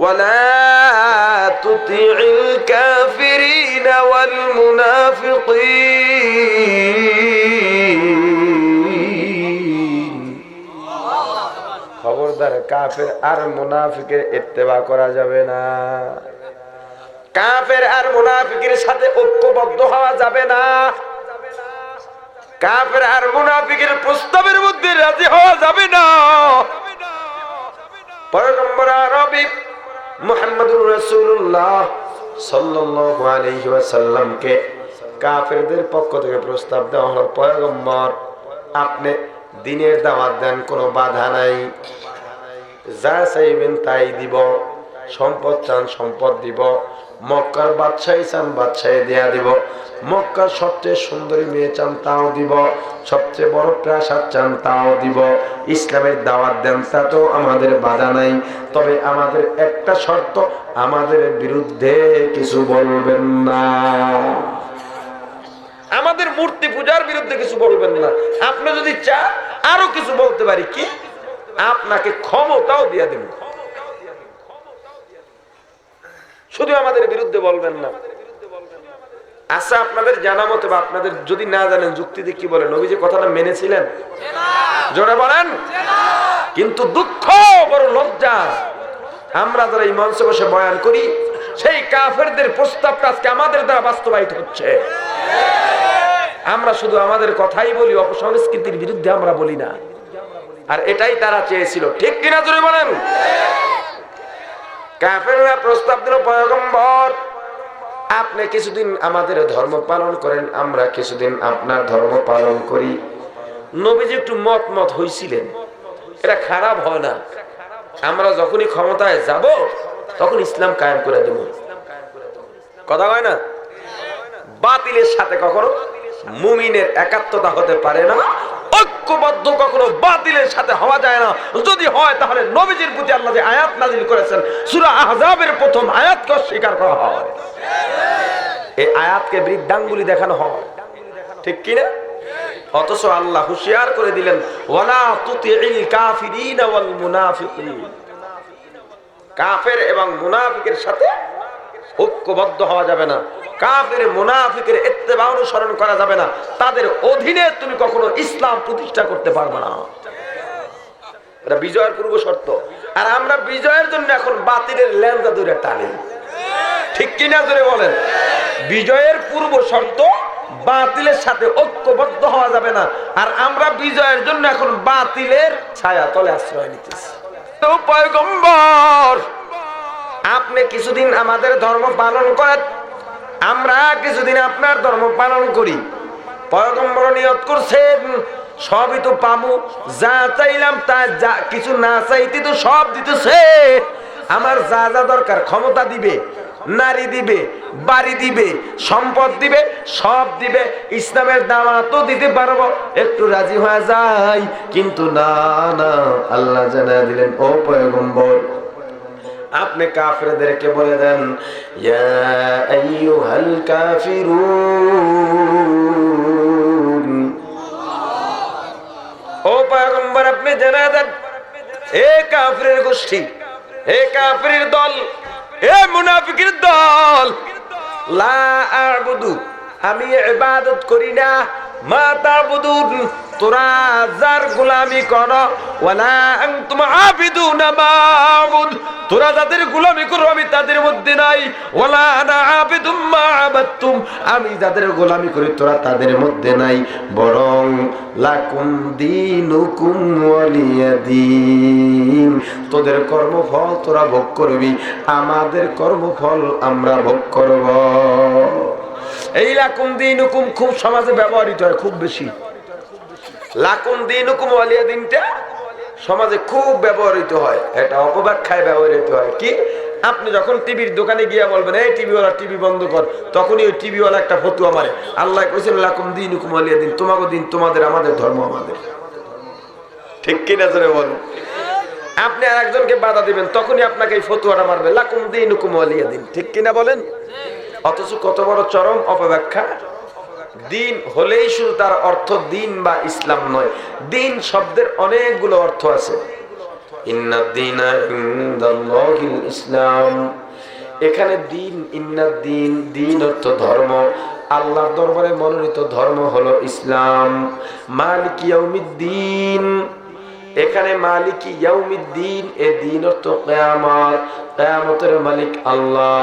ولا تطع الكافرين والمنافقين খবরদার কাফের আর মুনাফিকের ইত্তেবা করা যাবে না কাফের আর মুনাফিকের সাথে ঐক্যবদ্ধ হওয়া যাবে না কাফের আর মুনাফিকের প্রস্তাবের মধ্যে রাজি হওয়া যাবে না পয়গম্বর আরবি মুহাম্মদুর রাসূলুল্লাহ সাল্লাল্লাহু আলাইহি ওয়াসাল্লামকে কাফেরদের পক্ষ থেকে প্রস্তাব দেওয়া হলো, পয়গম্বর, আপনি দিনের দাওয়াত দেন, কোনো বাধা নাই। যা চাইবেন তাই দিব। সম্পদ চান, সম্পদ দিব। মক্কার বাদশাহী চান, বাদশাহী দেয়া দিব। মক্কার সবচেয়ে সুন্দরী মেয়ে চান, তাও দিব। সবচেয়ে বড় প্রাসাদ চান, তাও দিব। ইসলামের দাওয়াত দেন তাতেও আমাদের বাধা নাই। তবে আমাদের একটা শর্ত, আমাদের বিরুদ্ধে কিছু বলবেন না। আমাদের মূর্তি পূজার বিরুদ্ধে কিছু বলবেন না। আপনি যদি চান, আরও কিছু বলতে পারি কি? আপনাকে ক্ষমতাও দিয়ে দেব। শুধু আমাদের বিরুদ্ধে বলবেন না। আচ্ছা আপনাদের জানা মতো বা আপনাদের যদি না জানেন যুক্তিতে কি বলেন? নবী যে কথাটা মেনেছিলেন? জোরে বলেন। কিন্তু দুঃখ বড় লজ্জা। আমরা যারা এই মঞ্চে বসে বয়ান করি, সেই কাফেরদের প্রস্তাবটা আজকে আমাদের দ্বারা বাস্তবায়িত হচ্ছে। আমরা শুধু আমাদের কথাই বলি, অপসংস্কৃতির বিরুদ্ধে আমরা বলি না। আর এটাই তারা চেয়েছিল। ঠিক কিনা জোরে বলেন? কাফেররা প্রস্তাব দিল, পয়গম্বর, আপনি কিছুদিন আমাদের ধর্ম পালন করেন, আমরা কিছুদিন আপনার ধর্ম পালন করি। নবীজি একটু মত মত হইছিলেন। এটা খারাপ হয় না। আমরা যখনই ক্ষমতায় যাব, তখন ইসলাম কায়েম করে দেব। কথা হয় না? বাতিলের সাথে কখনো? মুমিনের একাত্মতা হতে পারে না। ঐক্যবদ্ধ কখনো বাতিলের সাথে হওয়া যায় না। যদি হয়, তাহলে নবীজির প্রতি আল্লাহ যে আয়াত নাজিল করেছেন, সূরা আহজাবের প্রথম আয়াতকে অস্বীকার করা হয়। এই আয়াতকে বৃদ্ধাঙ্গুলি দেখানো হয়। ঠিক কি না? অথচ আল্লাহ হুশিয়ার করে দিলেন, ওয়ালা তুতিল কাফিরিন ওয়াল মুনাফিকিন। কাফের এবং মুনাফিকের সাথে ঐক্যবদ্ধ হওয়া যাবে না। কাফের, মুনাফিকের ইত্তেবা অনুসরণ করা যাবে না। তাদের অধীনে তুমি কখনো ইসলাম প্রতিষ্ঠা করতে পারবে না। এটা বিজয়ের পূর্ব শর্ত। আর আমরা বিজয়ের জন্য এখন বাতিলের ল্যাংদা দূরে টানি। ঠিক কিনা ধরে বলেন? বিজয়ের পূর্ব শর্ত বাতিলের সাথে ঐক্যবদ্ধ হওয়া যাবে না। আর আমরা বিজয়ের জন্য এখন বাতিলের ছায়া তলে আশ্রয় নিতেছি। আপনি কিছুদিন আমাদের ধর্ম পালন করেন। আমরা কিছুদিন আপনার ধর্ম পালন করি। পয়গম্বর নিয়ত করছেন, সবই তো পাবো, যা চাইলাম তা যা, কিছু না চাইতে তো সব দিতেছে। আমার যা যা দরকার, ক্ষমতা দিবে, নারী দিবে, বাড়ি দিবে, সম্পদ দিবে, সব দিবে, ইসলামের দাওয়াতও দিতে পারব। একটু রাজি হয়ে যাই, কিন্তু না না, আল্লাহ জানা দিলেন, ও পয়গম্বর। আপনি কাফেরদেরকে বলে দেন, ইয়া ও আপনি জানা দেন, এ কাফিরের গোষ্ঠী, এ কাফিরের দল, এ মুনাফিকের দল। লা আমি ইবাদত করি না, মা তাবুদুন। তোরা যার গোলামি কর, ওয়ালা আনতুম আবিদুনা মাবুদ তোরা যাদের গোলামি করো, আমি তাদের মধ্যে নাই। ওয়ালা আনা আবিদুম মা আবাদতুম। আমি যাদের গোলামি করি, তোরা তাদের মধ্যে নাই। বরং লাকুম দিনুকুম ওয়ালিয়াদিন তোদের কর্মফল তোরা ভোগ করবি, আমাদের কর্মফল আমরা ভোগ করব। এই লাকুম দিনুকুম খুব সমাজে ব্যবহৃত হয়, খুব বেশি। লাকুম দিনুকুম ওয়ালিয়া দিনটা সমাজে খুব ব্যবহৃত হয়। এটা অপব্যাখ্যায় ব্যবহৃত হয়। কি? আপনি যখন টিভির দোকানে গিয়ে বলবেন, এই টিভিওয়ালা, টিভি বন্ধ কর। তখনই ওই টিভিওয়ালা একটা ফতুয়া মারে। আল্লাহ কইছেন, লাকুম দিনুকুম ওয়ালিয়া দিন। তোমাকে দিন তোমাদের, আমাদের ধর্ম আমাদের। ঠিক কিনা জোরে বলুন? আপনি আর একজনকে বাধা দিবেন, তখনই আপনাকে এই ফতুয়াটা মারবে। লাকুম দিনুকুম ওয়ালিয়া দিন। ঠিক কিনা বলেন? অথচ কত বড় চরম অপব্যাখ্যা। দিন হলেই শুধু তার অর্থ দিন বা ইসলাম নয়, দিন শব্দের অনেকগুলো অর্থ আছে। ইসলাম। এখানে দিন ইন্নার দিন দিন অর্থ ধর্ম। আল্লাহ দরবারে মনোনীত ধর্ম হলো ইসলাম। মালিকিয়া ইয়াউমিদ্দিন। এখানে মালিক ইয়াউমিদ্দিন, এ দিন অর্থ কিয়ামত। কিয়ামতের মালিক আল্লাহ।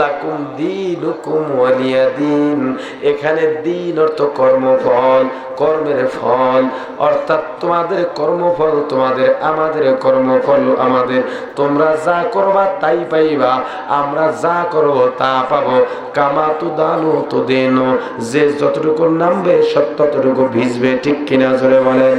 লাকুম দীনুকুম ওয়ালিয়া দিন এখানে দিন অর্থ কর্মফল, কর্মের ফল। অর্থাৎ তোমাদের কর্মফল তোমাদের, আমাদের কর্মফল আমাদের। তোমরা যা করবা তাই পাইবা, আমরা যা করব তা পাবো। কামা তো দানো তো দেনো যে যতটুকু নামবে, সব ততটুকু ভিজবে, ঠিক কিনা জোরে বলেন।